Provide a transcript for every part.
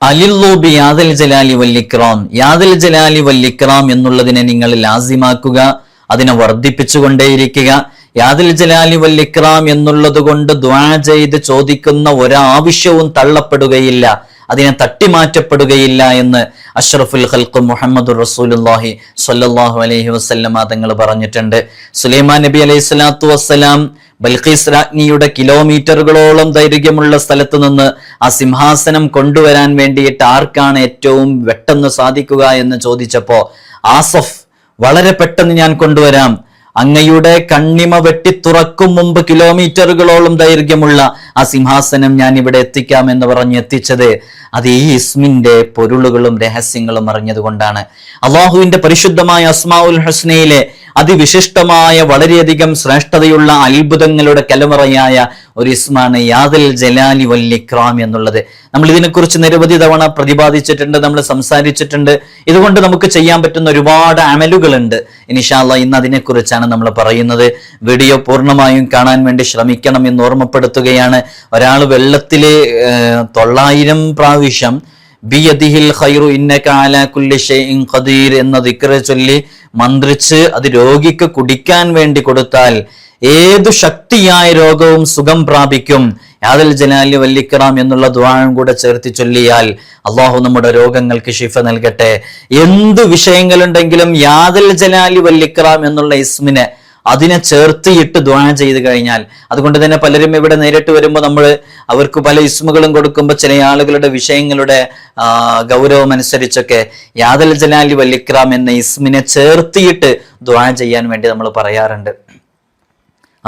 അലില്ലൂബി യാദൽ ജലാലി വല്ലിക്രാം യാദൽ ജലാലി വല്ലിക്രാം എന്നുള്ളതിനെ നിങ്ങൾ ലാസിമാക്കുക അതിനെ വർദ്ധിപ്പിച്ചുകൊണ്ടേയിരിക്കുക. യാദിൽ ജലാലി വല്ലിക്രാം എന്നുള്ളത് കൊണ്ട് ദ്വാ ചെയ്ത് ചോദിക്കുന്ന ഒരാവശ്യവും തള്ളപ്പെടുകയില്ല അതിനെ തട്ടിമാറ്റപ്പെടുകയില്ല എന്ന് അഷ്റഫുൽ ഹൽക്ക് മുഹമ്മദ് റസൂലുല്ലാഹി സ്വല്ലല്ലാഹു അലൈഹി വസല്ലമ തങ്ങൾ പറഞ്ഞിട്ടുണ്ട്. സുലൈമാൻ നബി അലൈഹി സ്വലാത്തു വസ്സലാം ബൽഖീസ് രാജ്ഞിയുടെ കിലോമീറ്ററുകളോളം ദൈർഘ്യമുള്ള സ്ഥലത്ത് നിന്ന് ആ സിംഹാസനം കൊണ്ടുവരാൻ വേണ്ടിയിട്ട് ആർക്കാണ് ഏറ്റവും പെട്ടെന്ന് സാധിക്കുക എന്ന് ചോദിച്ചപ്പോ ആസഫ് വളരെ പെട്ടെന്ന് ഞാൻ കൊണ്ടുവരാം. അങ്ങയുടെ കണ്ണിമ വെട്ടി തുറക്കും മുമ്പ് കിലോമീറ്ററുകളോളം ദൈർഘ്യമുള്ള ആ സിംഹാസനം ഞാൻ ഇവിടെ എത്തിക്കാം എന്ന് പറഞ്ഞ് എത്തിച്ചത് അത് ഈ ഇസ്മിന്റെ പൊരുളുകളും രഹസ്യങ്ങളും അറിഞ്ഞതുകൊണ്ടാണ്. അള്ളാഹുവിന്റെ പരിശുദ്ധമായ അസ്മാഉൽ ഹസ്നയിലെ അതിവിശിഷ്ടമായ വളരെയധികം ശ്രേഷ്ഠതയുള്ള അത്ഭുതങ്ങളുടെ കലമുറയായ ഒരു ഇസ്മാണ് യാദിൽ ജലാലി വല്ലിക്രാം എന്നുള്ളത്. നമ്മൾ ഇതിനെക്കുറിച്ച് നിരവധി തവണ പ്രതിപാദിച്ചിട്ടുണ്ട് നമ്മൾ സംസാരിച്ചിട്ടുണ്ട്. ഇതുകൊണ്ട് നമുക്ക് ചെയ്യാൻ പറ്റുന്ന ഒരുപാട് അമലുകളുണ്ട്. ഇനിഷാല്ല ഇന്ന് അതിനെക്കുറിച്ചാണ് നമ്മൾ പറയുന്നത്. വീഡിയോ പൂർണമായും കാണാൻ വേണ്ടി ശ്രമിക്കണം എന്ന് ഓർമ്മപ്പെടുത്തുകയാണ്. ഒരാൾ വെള്ളത്തിൽ തൊള്ളായിരം പ്രാവശ്യം ബിയദിഹിൽ ഖൈറു ഇന്നക അലാ കുല്ലി ഷൈഇൻ ഖദീർ എന്ന ദിക്ർ ചൊല്ലി മന്ത്രിച്ച് അത് രോഗിക്ക് കുടിക്കാൻ വേണ്ടി കൊടുത്താൽ ഏതു ശക്തിയായ രോഗവും സുഖം പ്രാപിക്കും. യാദൽ ജലാലി വല്ലിക്കറാം എന്നുള്ള ദ്വാരം കൂടെ ചേർത്തി ചൊല്ലിയാൽ അള്ളാഹു നമ്മുടെ രോഗങ്ങൾക്ക് ശിഫ നൽകട്ടെ. എന്ത് വിഷയങ്ങളുണ്ടെങ്കിലും യാദൽ ജലാലി വല്ലിക്കറാം എന്നുള്ള ഇസ്മിനെ അതിനെ ചേർത്തിയിട്ട് ദ്വാന ചെയ്ത് കഴിഞ്ഞാൽ അതുകൊണ്ട് തന്നെ പലരും ഇവിടെ നേരിട്ട് വരുമ്പോൾ നമ്മൾ അവർക്ക് പല ഇസ്മുകളും കൊടുക്കുമ്പോൾ ചില ആളുകളുടെ വിഷയങ്ങളുടെ ഗൗരവം അനുസരിച്ചൊക്കെ യാദൽ ജലാലി വല്ലിക്രാം എന്ന ഇസ്മിനെ ചേർത്തിയിട്ട് ദ്വാന ചെയ്യാൻ വേണ്ടി നമ്മൾ പറയാറുണ്ട്.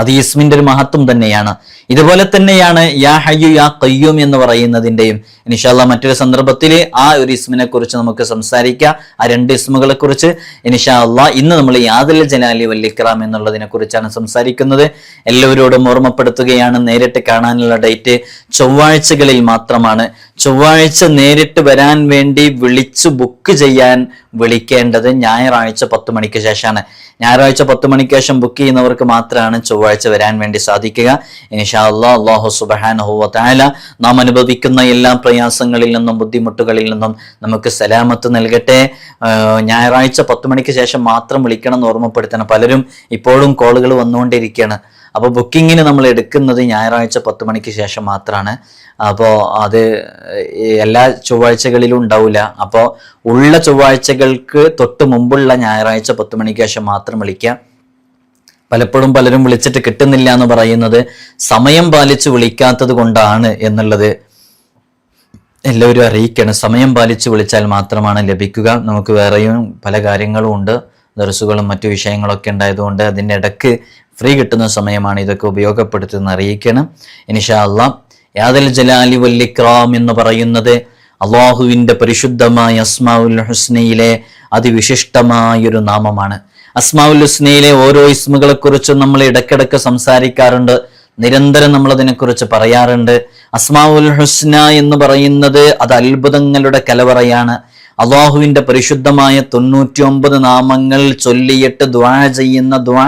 അത് ഇസ്മിന്റെ ഒരു മഹത്വം തന്നെയാണ്. ഇതുപോലെ തന്നെയാണ് യാ ഹയ്യു യാ കയ്യൂം എന്ന് പറയുന്നതിന്റെയും ഇനിഷാല്ല മറ്റൊരു സന്ദർഭത്തിൽ ആ ഒരു ഇസ്മിനെ കുറിച്ച് നമുക്ക് സംസാരിക്കാം. ആ രണ്ട് ഇസ്മുകളെ കുറിച്ച് ഇനിഷാല്ല ഇന്ന് നമ്മൾ യാദൽ ജലാലി വല്ലിക്രാം എന്നുള്ളതിനെ കുറിച്ചാണ് സംസാരിക്കുന്നത്. എല്ലാവരോടും ഓർമ്മപ്പെടുത്തുകയാണ്. നേരിട്ട് കാണാനുള്ള ഡേറ്റ് ചൊവ്വാഴ്ചകളിൽ മാത്രമാണ്. ചൊവ്വാഴ്ച നേരിട്ട് വരാൻ വേണ്ടി വിളിച്ചു ബുക്ക് ചെയ്യാൻ വിളിക്കേണ്ടത് ഞായറാഴ്ച പത്ത് മണിക്ക് ശേഷമാണ്. ഞായറാഴ്ച പത്ത് മണിക്ക് ശേഷം ബുക്ക് ചെയ്യുന്നവർക്ക് മാത്രമാണ് ചൊവ്വാഴ്ച വരാൻ വേണ്ടി സാധിക്കുക. ഇൻഷാ അള്ളാഹ് അള്ളാഹു തആല നാം അനുഭവിക്കുന്ന എല്ലാ പ്രയാസങ്ങളിൽ നിന്നും ബുദ്ധിമുട്ടുകളിൽ നിന്നും നമുക്ക് സലാമത്ത് നൽകട്ടെ. ഞായറാഴ്ച പത്ത് മണിക്ക് ശേഷം മാത്രം വിളിക്കണം എന്ന് ഓർമ്മപ്പെടുത്തണം പലരും. ഇപ്പോഴും കോളുകൾ വന്നുകൊണ്ടിരിക്കുകയാണ്. അപ്പോൾ ബുക്കിങ്ങിന് നമ്മൾ എടുക്കുന്നത് ഞായറാഴ്ച പത്ത് മണിക്ക് ശേഷം മാത്രമാണ് അപ്പോൾ അത് എല്ലാ ചൊവ്വാഴ്ചകളിലും ഉണ്ടാവില്ല അപ്പോൾ ഉള്ള ചൊവ്വാഴ്ചകൾക്ക് തൊട്ട് മുമ്പുള്ള ഞായറാഴ്ച പത്ത് മണിക്ക് ശേഷം മാത്രം വിളിക്കുക പലപ്പോഴും പലരും വിളിച്ചിട്ട് കിട്ടുന്നില്ല എന്ന് പറയുന്നത് സമയം പാലിച്ച് വിളിക്കാത്തത് കൊണ്ടാണ് എന്നുള്ളത് എല്ലാവരും അറിയിക്കണം. സമയം പാലിച്ച് വിളിച്ചാൽ മാത്രമാണ് ലഭിക്കുക. നമുക്ക് വേറെയും പല കാര്യങ്ങളും ഉണ്ട്. ദർസുകളും മറ്റു വിഷയങ്ങളൊക്കെ ഉണ്ടായതുകൊണ്ട് അതിന്റെ ഇടയ്ക്ക് ഫ്രീ കിട്ടുന്ന സമയമാണ് ഇതൊക്കെ ഉപയോഗപ്പെടുത്തുന്ന അറിയിക്കണം. ഇനിഷാ അള്ളാ യാദൽ ജലാലി വല്ലിക്രാം എന്ന് പറയുന്നത് അള്ളാഹുവിന്റെ പരിശുദ്ധമായ അസ്മാഉൽ ഹുസ്നയിലെ അതിവിശിഷ്ടമായൊരു നാമമാണ്. അസ്മാഉൽ ഹുസ്നയിലെ ഓരോ ഇസ്മുകളെ കുറിച്ചും നമ്മൾ ഇടയ്ക്കിടയ്ക്ക് സംസാരിക്കാറുണ്ട്. നിരന്തരം നമ്മൾ അതിനെക്കുറിച്ച് പറയാറുണ്ട്. അസ്മാഉൽ ഹുസ്ന എന്ന് പറയുന്നത് അത് അത്ഭുതങ്ങളുടെ കലവറയാണ്. അള്ളാഹുവിന്റെ പരിശുദ്ധമായ തൊണ്ണൂറ്റി ഒമ്പത് നാമങ്ങൾ ചൊല്ലിയിട്ട് ദ്വാ ചെയ്യുന്ന ദ്വാ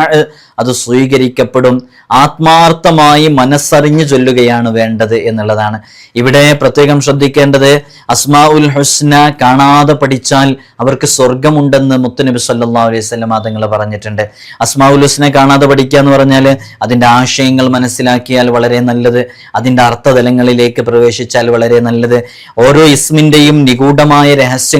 അത് സ്വീകരിക്കപ്പെടും. ആത്മാർത്ഥമായി മനസ്സറിഞ്ഞു ചൊല്ലുകയാണ് വേണ്ടത് എന്നുള്ളതാണ്. ഇവിടെ പ്രത്യേകം ശ്രദ്ധിക്കേണ്ടത് അസ്മാ ഉൽ ഹുസ്ന കാണാതെ പഠിച്ചാൽ അവർക്ക് സ്വർഗമുണ്ടെന്ന് മുത്തുനബി സല്ലാ അലൈഹി സ്വലം തങ്ങൾ പറഞ്ഞിട്ടുണ്ട്. അസ്മാ ഉൽ ഹുസ്ന കാണാതെ പഠിക്കുക എന്ന് പറഞ്ഞാൽ അതിന്റെ ആശയങ്ങൾ മനസ്സിലാക്കിയാൽ വളരെ നല്ലത് അതിന്റെ അർത്ഥതലങ്ങളിലേക്ക് പ്രവേശിച്ചാൽ വളരെ നല്ലത്. ഓരോ ഇസ്മിന്റെയും നിഗൂഢമായ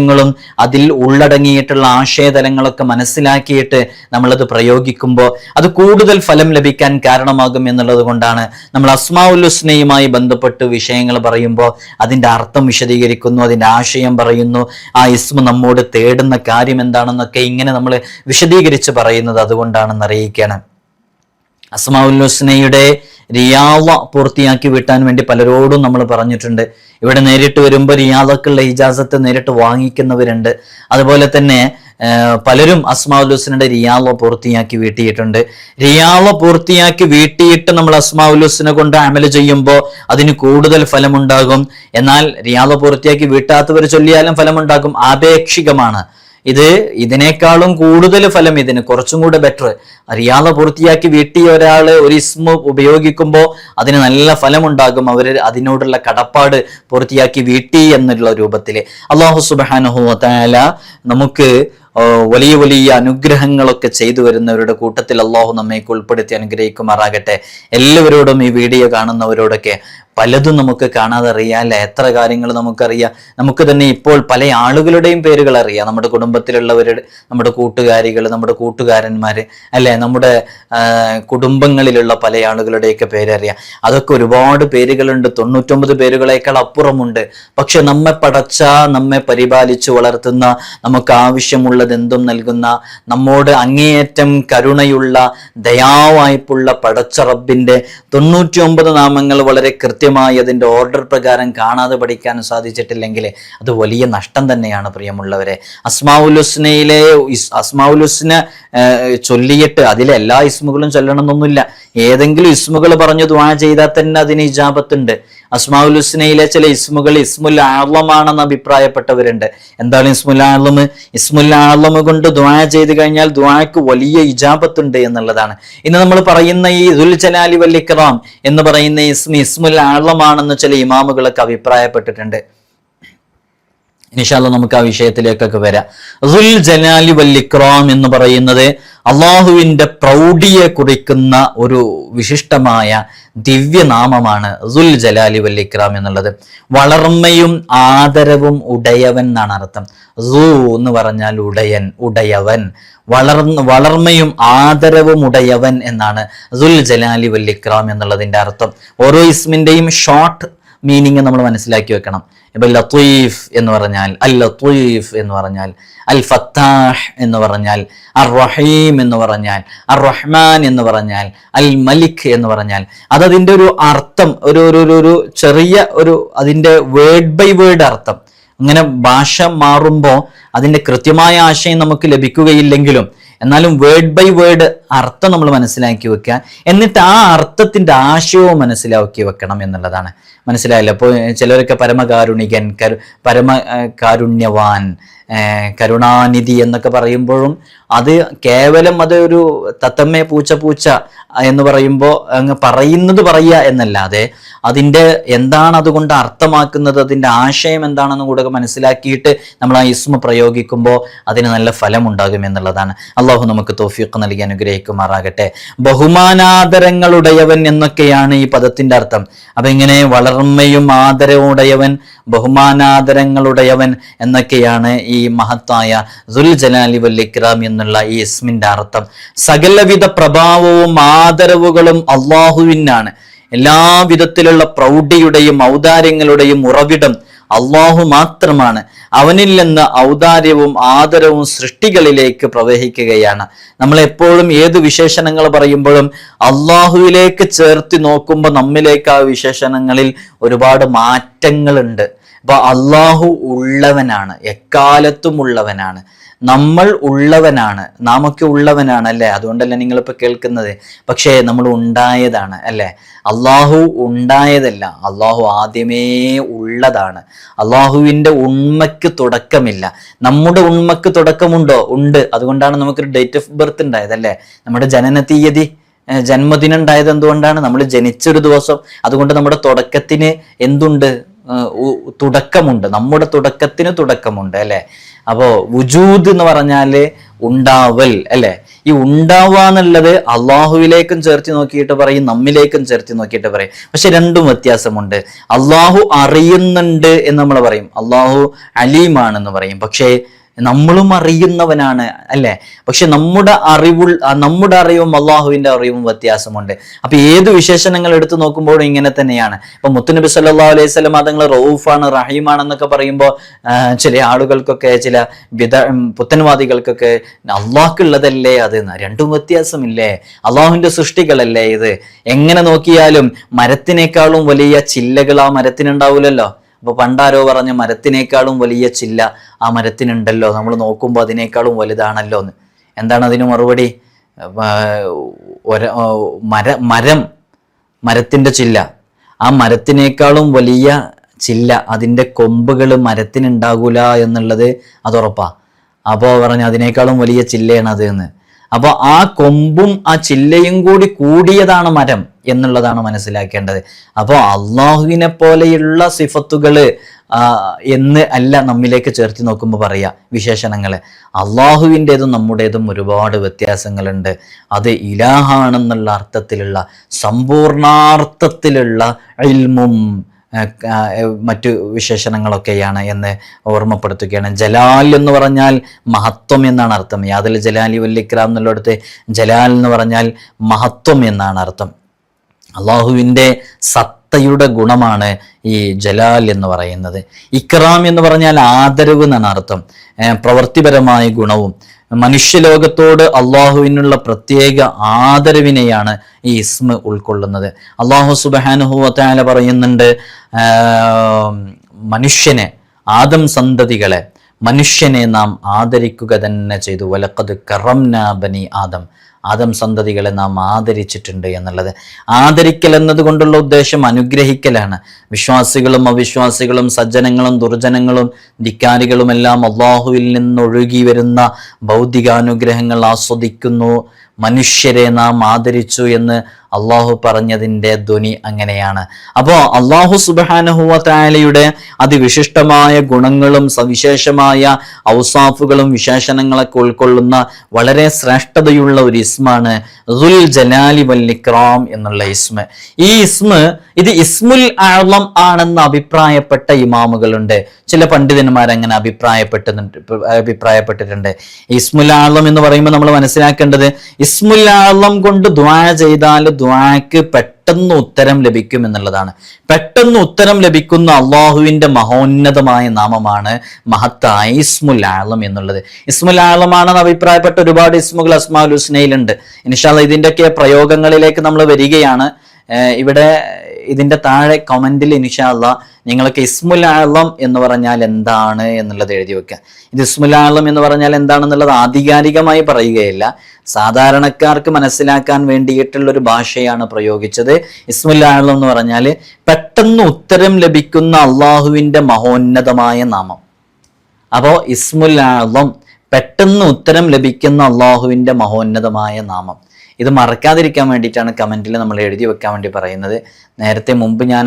രഹസ്യങ്ങളും അതിൽ ഉള്ളടങ്ങിയിട്ടുള്ള ആശയതലങ്ങളൊക്കെ മനസ്സിലാക്കിയിട്ട് നമ്മളത് പ്രയോഗിക്കുമ്പോൾ അത് കൂടുതൽ ഫലം ലഭിക്കാൻ കാരണമാകും എന്നുള്ളത് കൊണ്ടാണ് നമ്മൾ അസ്മാവുല്ലുസ്നയുമായി ബന്ധപ്പെട്ട് വിഷയങ്ങൾ പറയുമ്പോൾ അതിന്റെ അർത്ഥം വിശദീകരിക്കുന്നു അതിന്റെ ആശയം പറയുന്നു ആ ഇസ്മ നമ്മോട് തേടുന്ന കാര്യം എന്താണെന്നൊക്കെ ഇങ്ങനെ നമ്മൾ വിശദീകരിച്ച് പറയുന്നത് അതുകൊണ്ടാണെന്ന് അറിയിക്കണം അസ്മാവുല്ലുസ്നയുടെ റിയാള പൂർത്തിയാക്കി വിട്ടാൻ വേണ്ടി പലരോടും നമ്മൾ പറഞ്ഞിട്ടുണ്ട്. ഇവിടെ നേരിട്ട് വരുമ്പോൾ റിയാദക്കുള്ള ഇജാസത്ത് നേരിട്ട് വാങ്ങിക്കുന്നവരുണ്ട്. അതുപോലെ തന്നെ പലരും അസ്മാഉൽ ഹുസ്നയുടെ റിയാള പൂർത്തിയാക്കി വീട്ടിയിട്ടുണ്ട്. റിയാള പൂർത്തിയാക്കി വീട്ടിയിട്ട് നമ്മൾ അസ്മാഉൽ ഹുസ്ന കൊണ്ട് അമൽ ചെയ്യുമ്പോൾ അതിന് കൂടുതൽ ഫലമുണ്ടാകും. എന്നാൽ റിയാള പൂർത്തിയാക്കി വീട്ടാത്തവർ ചൊല്ലിയാലും ഫലമുണ്ടാകും. ആപേക്ഷികമാണ്. ഇത് ഇതിനേക്കാളും കൂടുതൽ ഫലം ഇതിന് കുറച്ചും കൂടെ ബെറ്റർ അറിയാതെ പൂർത്തിയാക്കി വീട്ടിൽ ഒരാൾ ഒരു ഇസ്മ ഉപയോഗിക്കുമ്പോൾ അതിന് നല്ല ഫലമുണ്ടാകും. അവർ അതിനോടുള്ള കടപ്പാട് പൂർത്തിയാക്കി വീട്ടി എന്നുള്ള രൂപത്തിൽ അള്ളാഹു സുബാനുഹുല നമുക്ക് ആ, വലിയ വലിയ അനുഗ്രഹങ്ങളൊക്കെ ചെയ്തു വരുന്നവരുടെ കൂട്ടത്തിൽ അള്ളാഹു നമ്മേക്ക് ഉൾപ്പെടുത്തി അനുഗ്രഹിക്കുമാറാകട്ടെ. എല്ലാവരോടും ഈ വീഡിയോ കാണുന്നവരോടൊക്കെ പലതും നമുക്ക് കാണാതെ അറിയാല്ല എത്ര കാര്യങ്ങൾ നമുക്കറിയാം. നമുക്ക് തന്നെ ഇപ്പോൾ പല ആളുകളുടെയും പേരുകൾ അറിയാം. നമ്മുടെ കുടുംബത്തിലുള്ളവരുടെ നമ്മുടെ കൂട്ടുകാരികൾ നമ്മുടെ കൂട്ടുകാരന്മാർ അല്ലെ? നമ്മുടെ കുടുംബങ്ങളിലുള്ള പല ആളുകളുടെയൊക്കെ പേരറിയാം. അതൊക്കെ ഒരുപാട് പേരുകളുണ്ട്. തൊണ്ണൂറ്റൊമ്പത് പേരുകളേക്കാൾ അപ്പുറമുണ്ട്. പക്ഷെ നമ്മെ പടച്ച നമ്മെ പരിപാലിച്ച് വളർത്തുന്ന നമുക്ക് ആവശ്യമുള്ളത് എന്തും നൽകുന്ന നമ്മോട് അങ്ങേയറ്റം കരുണയുള്ള ദയാവായ്പുള്ള പടച്ച റബ്ബിന്റെ തൊണ്ണൂറ്റി ഒമ്പത് നാമങ്ങൾ വളരെ കൃത്യമായി അതിന്റെ ഓർഡർ പ്രകാരം കാണാതെ പഠിക്കാൻ സാധിച്ചിട്ടില്ലെങ്കിൽ അത് വലിയ നഷ്ടം തന്നെയാണ് പ്രിയമുള്ളവരെ. അസ്മാവുലുസ്നയിലെ അസ്മാവുലുസ്ന ചൊല്ലിയിട്ട് അതിലെ എല്ലാ ഇസ്മുകളും ചൊല്ലണമെന്നൊന്നുമില്ല. ഏതെങ്കിലും ഇസ്മുകൾ പറഞ്ഞു ദ്വാ ചെയ്താൽ തന്നെ അതിന് ഇജാബത്തുണ്ട്. അസ്മാഉൽ ഹുസ്നയിലെ ചില ഇസ്മുകൾ ഇസ്മുൽ ആളമാണെന്ന് അഭിപ്രായപ്പെട്ടവരുണ്ട്. എന്താണ് ഇസ്മുൽ ആളം ഇസ്മുൽ ആളം കൊണ്ട് ദ്വാ ചെയ്ത് കഴിഞ്ഞാൽ ദ്വാക്ക് വലിയ ഇജാബത്തുണ്ട് എന്നുള്ളതാണ്. ഇന്ന് നമ്മൾ പറയുന്ന ഈ ദുൽ ജലാലി വല്ലിക്റാം എന്ന് പറയുന്ന ഇസ്മി ഇസ്മുൽ ആളമാണെന്ന് ചില ഇമാമുകളൊക്കെ അഭിപ്രായപ്പെട്ടിട്ടുണ്ട്. ഇൻഷാല്ല നമുക്ക് ആ വിഷയത്തിലേക്കൊക്കെ വരാം. ദുൽ ജലാലി വല്ലിക്റാം എന്ന് പറയുന്നത് അള്ളാഹുവിന്റെ പ്രൗഢിയെ കുറിക്കുന്ന ഒരു വിശിഷ്ടമായ ദിവ്യനാമമാണ് ദുൽ ജലാലി വല്ലിക്റാം എന്നുള്ളത്. വളർമ്മയും ആദരവും ഉടയവൻ എന്നാണ് അർത്ഥം. റൂ എന്ന് പറഞ്ഞാൽ ഉടയൻ ഉടയവൻ. വളർന്ന് വളർമ്മയും ആദരവും ഉടയവൻ എന്നാണ് ദുൽ ജലാലി വല്ലിക്റാം എന്നുള്ളതിന്റെ അർത്ഥം. ഓരോ ഇസ്മിന്റെയും ഷോർട്ട് മീനിങ് നമ്മൾ മനസ്സിലാക്കി വെക്കണം. ഇപ്പൊ ലത്തീഫ് എന്ന് പറഞ്ഞാൽ അൽ ലത്തീഫ് എന്ന് പറഞ്ഞാൽ അൽ ഫത്താഹ് എന്ന് പറഞ്ഞാൽ അർ റഹീം എന്ന് പറഞ്ഞാൽ അർ റഹ്മാൻ എന്ന് പറഞ്ഞാൽ അൽ മലിക് എന്ന് പറഞ്ഞാൽ അതതിന്റെ ഒരു അർത്ഥം ഒരു ഒരു ഒരു- ചെറിയ ഒരു അതിന്റെ വേർഡ് ബൈ വേർഡ് അർത്ഥം. അങ്ങനെ ഭാഷ മാറുമ്പോൾ അതിന്റെ കൃത്യമായ ആശയം നമുക്ക് ലഭിക്കുകയില്ലെങ്കിലും എന്നാലും വേർഡ് ബൈ വേർഡ് അർത്ഥം നമ്മൾ മനസ്സിലാക്കി വെക്കുക. എന്നിട്ട് ആ അർത്ഥത്തിന്റെ ആശയവും മനസ്സിലാക്കി വെക്കണം എന്നുള്ളതാണ്. മനസ്സിലായല്ലോ? അപ്പോൾ ചിലരൊക്കെ പരമകാരുണികൻ കരു പരമ കാരുണ്യവാൻ കരുണാനിധി എന്നൊക്കെ പറയുമ്പോഴും അത് കേവലം അതൊരു തത്തമ്മ പൂച്ച പൂച്ച എന്ന് പറയുമ്പോൾ അങ്ങ് പറയുന്നത് പറയുക എന്നല്ലാതെ അതിന്റെ എന്താണ് അതുകൊണ്ട് അർത്ഥമാക്കുന്നത് അതിന്റെ ആശയം എന്താണെന്ന് കൂടെ മനസ്സിലാക്കിയിട്ട് നമ്മൾ ആ ഇസ്മ പ്രയോഗിക്കുമ്പോൾ അതിന് നല്ല ഫലം ഉണ്ടാകും എന്നുള്ളതാണ്. അള്ളാഹു നമുക്ക് തോഫിയൊക്കെ നൽകി അനുഗ്രഹിക്കുമാറാകട്ടെ. ബഹുമാനാദരങ്ങളുടയവൻ എന്നൊക്കെയാണ് ഈ പദത്തിന്റെ അർത്ഥം. അപ്പം ഇങ്ങനെ വളർമ്മയും ആദരവും ഉടയവൻ ബഹുമാനാദരങ്ങളുടയവൻ എന്നൊക്കെയാണ് ഈ മഹത്തായ ദുൽ ജലാലി വല്ലിക്രാം എന്നുള്ള ഈ ഇസ്മിന്റെ അർത്ഥം. സകലവിധ പ്രഭാവവും ആദരവുകളും അള്ളാഹുവിനാണ്. എല്ലാ വിധത്തിലുള്ള പ്രൗഢിയുടെയും ഔദാര്യങ്ങളുടെയും ഉറവിടം അള്ളാഹു മാത്രമാണ്. അവനിൽ നിന്ന് ഔദാര്യവും ആദരവും സൃഷ്ടികളിലേക്ക് പ്രവഹിക്കുകയാണ്. നമ്മൾ എപ്പോഴും ഏത് വിശേഷണങ്ങൾ പറയുമ്പോഴും അള്ളാഹുവിലേക്ക് ചേർത്തി നോക്കുമ്പോൾ നമ്മിലേക്ക് ആ വിശേഷണങ്ങളിൽ ഒരുപാട് മാറ്റങ്ങളുണ്ട്. അപ്പൊ അള്ളാഹു ഉള്ളവനാണ് എക്കാലത്തും ഉള്ളവനാണ്. നമ്മൾ ഉള്ളവനാണ്. നാമൊക്കെ ഉള്ളവനാണ് അല്ലേ? അതുകൊണ്ടല്ലേ നിങ്ങളിപ്പോൾ കേൾക്കുന്നത്. പക്ഷേ നമ്മൾ ഉണ്ടായതാണ് അല്ലേ? അള്ളാഹു ഉണ്ടായതല്ല. അള്ളാഹു ആദ്യമേ ഉള്ളതാണ്. അള്ളാഹുവിന്റെ ഉണ്മയ്ക്ക് തുടക്കമില്ല. നമ്മുടെ ഉണ്മയ്ക്ക് തുടക്കമുണ്ടോ? ഉണ്ട്. അതുകൊണ്ടാണ് നമുക്കൊരു ഡേറ്റ് ഓഫ് ബർത്ത് ഉണ്ടായതല്ലേ നമ്മുടെ ജനന തീയതി ജന്മദിനം ഉണ്ടായത് എന്തുകൊണ്ടാണ്? നമ്മൾ ജനിച്ചൊരു ദിവസം. അതുകൊണ്ട് നമ്മുടെ തുടക്കത്തിന് എന്തുണ്ട്? തുടക്കമുണ്ട്. നമ്മുടെ തുടക്കത്തിന് തുടക്കമുണ്ട് അല്ലെ? അപ്പോ വുജൂദ് എന്ന് പറഞ്ഞാൽ ഉണ്ടാവൽ അല്ലെ? ഈ ഉണ്ടാവുക എന്നുള്ളത് അള്ളാഹുവിലേക്കും ചേർത്ത് നോക്കിയിട്ട് പറയും നമ്മിലേക്കും ചേർത്തി നോക്കിയിട്ട് പറയും. പക്ഷെ രണ്ടും വ്യത്യാസമുണ്ട്. അള്ളാഹു അറിയുന്നുണ്ട് എന്ന് നമ്മൾ പറയും. അള്ളാഹു അലീമാണെന്ന് പറയും. പക്ഷേ നമ്മളും അറിയുന്നവനാണ് അല്ലെ? പക്ഷെ നമ്മുടെ അറിവ് നമ്മുടെ അറിവും അള്ളാഹുവിന്റെ അറിവും വ്യത്യാസമുണ്ട്. അപ്പൊ ഏത് വിശേഷണങ്ങൾ എടുത്തു നോക്കുമ്പോഴും ഇങ്ങനെ തന്നെയാണ്. ഇപ്പൊ മുത്തുനബി സല്ലാ അലൈഹി സ്വലം അതുങ്ങൾ റൌഫാണ് റഹീമാണെന്നൊക്കെ പറയുമ്പോൾ ചില ആളുകൾക്കൊക്കെ ചില വിധ പുത്തൻവാദികൾക്കൊക്കെ അള്ളാഹ്ക്കുള്ളതല്ലേ അത്? രണ്ടും വ്യത്യാസമില്ലേ? അള്ളാഹുവിന്റെ സൃഷ്ടികളല്ലേ ഇത്? എങ്ങനെ നോക്കിയാലും മരത്തിനേക്കാളും വലിയ ചില്ലകൾ ആ മരത്തിനുണ്ടാവില്ലല്ലോ അപ്പൊ പണ്ടാരോ പറഞ്ഞ മരത്തിനേക്കാളും വലിയ ചില്ല ആ മരത്തിനുണ്ടല്ലോ. നമ്മൾ നോക്കുമ്പോൾ അതിനേക്കാളും വലുതാണല്ലോ എന്ന്. എന്താണ് അതിന് മറുപടി? മര മരം മരത്തിന്റെ ചില്ല. ആ മരത്തിനേക്കാളും വലിയ ചില്ല അതിന്റെ കൊമ്പുകൾ മരത്തിനുണ്ടാകൂല എന്നുള്ളത് അതുറപ്പാ അപ്പോൾ പറഞ്ഞു അതിനേക്കാളും വലിയ ചില്ലയാണ് അത് എന്ന്. അപ്പോൾ ആ കൊമ്പും ആ ചില്ലയും കൂടി കൂടിയതാണ് മരം എന്നുള്ളതാണ് മനസ്സിലാക്കേണ്ടത്. അപ്പോൾ അള്ളാഹുവിനെ പോലെയുള്ള സിഫത്തുകൾ എന്ന് അല്ല നമ്മിലേക്ക് ചേർത്തി നോക്കുമ്പോൾ പറയാ വിശേഷണങ്ങൾ അള്ളാഹുവിന്റെതും നമ്മുടേതും ഒരുപാട് വ്യത്യാസങ്ങളുണ്ട്. അത് ഇലാഹാണെന്നുള്ള അർത്ഥത്തിലുള്ള സമ്പൂർണാർത്ഥത്തിലുള്ള ഇൽമും മറ്റു വിശേഷണങ്ങളൊക്കെയാണ് എന്ന് ഓർമ്മപ്പെടുത്തുകയാണ്. ജലാൽ എന്ന് പറഞ്ഞാൽ മഹത്വം എന്നാണ് അർത്ഥം. യാതിൽ ജലാലി വല്ലിക്രാം എന്നുള്ളിടത്ത് ജലാൽ എന്ന് പറഞ്ഞാൽ മഹത്വം എന്നാണ് അർത്ഥം. അള്ളാഹുവിന്റെ സത്തയുടെ ഗുണമാണ് ഈ ജലാൽ എന്ന് പറയുന്നത്. ഇക്റാം എന്ന് പറഞ്ഞാൽ ആദരവ് എന്നാണ് അർത്ഥം. പ്രവൃത്തിപരമായ ഗുണവും മനുഷ്യലോകത്തോട് അള്ളാഹുവിനുള്ള പ്രത്യേക ആദരവിനെയാണ് ഈ ഇസ്മ ഉൾക്കൊള്ളുന്നത്. അള്ളാഹു സുബാനുഹുവത്തായ പറയുന്നുണ്ട് മനുഷ്യനെ ആദം സന്തതികളെ മനുഷ്യനെ നാം ആദരിക്കുക തന്നെ ചെയ്തു. വലക്കത് കറംന ബനി ആദം. ആദം സന്തതികളെ നാം ആദരിച്ചിട്ടുണ്ട് എന്നുള്ളത്. ആദരിക്കൽ എന്നതുകൊണ്ടുള്ള ഉദ്ദേശം അനുഗ്രഹിക്കലാണ്. വിശ്വാസികളും അവിശ്വാസികളും സജ്ജനങ്ങളും ദുർജനങ്ങളും ധിക്കാരികളുമെല്ലാം അള്ളാഹുവിൽ നിന്നൊഴുകി വരുന്ന ഭൗതികാനുഗ്രഹങ്ങൾ ആസ്വദിക്കുന്നു. മനുഷ്യരെ നാം ആദരിച്ചു എന്ന് അള്ളാഹു പറഞ്ഞതിന്റെ ധ്വനി അങ്ങനെയാണ്. അപ്പോൾ അള്ളാഹു സുബാനഹുവ തായാലയുടെ അതിവിശിഷ്ടമായ ഗുണങ്ങളും സവിശേഷമായ ഔസാഫുകളും വിശേഷണങ്ങളൊക്കെ ഉൾക്കൊള്ളുന്ന വളരെ ശ്രേഷ്ഠതയുള്ള ഒരു ഇസ്മാണ് ദുൽ ജലാലി വല്ലിക്രാം എന്നുള്ള ഇസ്മ. ഈ ഇസ്മ ഇത് ഇസ്മുൽ ആളം ആണെന്ന് അഭിപ്രായപ്പെട്ട ഇമാമുകളുണ്ട്. ചില പണ്ഡിതന്മാർ അങ്ങനെ അഭിപ്രായപ്പെട്ടു അഭിപ്രായപ്പെട്ടിട്ടുണ്ട്. ഇസ്മുൽ ആളം എന്ന് പറയുമ്പോൾ നമ്മൾ മനസ്സിലാക്കേണ്ടത് ഇസ്മുൽ ആളം കൊണ്ട് ദ്വാ ചെയ്താൽ ദ്വാക്ക് പെട്ടെന്ന് ഉത്തരം ലഭിക്കും എന്നുള്ളതാണ്. പെട്ടെന്ന് ഉത്തരം ലഭിക്കുന്ന അള്ളാഹുവിന്റെ മഹോന്നതമായ നാമമാണ് മഹത്തായ ഇസ്മുൽ ആലം എന്നുള്ളത്. ഇസ്മുൽ അഭിപ്രായപ്പെട്ട ഒരുപാട് ഇസ്മുകൾ അസ്മാൽ ഹുസ്നയിലുണ്ട്. ഇൻഷാല്ല ഇതിന്റെയൊക്കെ പ്രയോഗങ്ങളിലേക്ക് നമ്മൾ വരികയാണ്. ഇവിടെ ഇതിന്റെ താഴെ കമന്റിൽ ഇൻഷാല്ല നിങ്ങൾക്ക് ഇസ്മുലാളം എന്ന് പറഞ്ഞാൽ എന്താണ് എന്നുള്ളത് എഴുതി വെക്കുക. ഇത് ഇസ്മുലാളം എന്ന് പറഞ്ഞാൽ എന്താണെന്നുള്ളത് ആധികാരികമായി പറയുകയില്ല. സാധാരണക്കാർക്ക് മനസ്സിലാക്കാൻ വേണ്ടിയിട്ടുള്ള ഒരു ഭാഷയാണ് പ്രയോഗിച്ചത്. ഇസ്മുലാളം എന്ന് പറഞ്ഞാൽ പെട്ടെന്ന് ഉത്തരം ലഭിക്കുന്ന അള്ളാഹുവിന്റെ മഹോന്നതമായ നാമം. അപ്പോൾ ഇസ്മുലാളം പെട്ടെന്ന് ഉത്തരം ലഭിക്കുന്ന അള്ളാഹുവിന്റെ മഹോന്നതമായ നാമം. ഇത് മറക്കാതിരിക്കാൻ വേണ്ടിയിട്ടാണ് കമന്റിൽ നമ്മൾ എഴുതി വെക്കാൻ വേണ്ടി പറയുന്നത്. നേരത്തെ മുമ്പ് ഞാൻ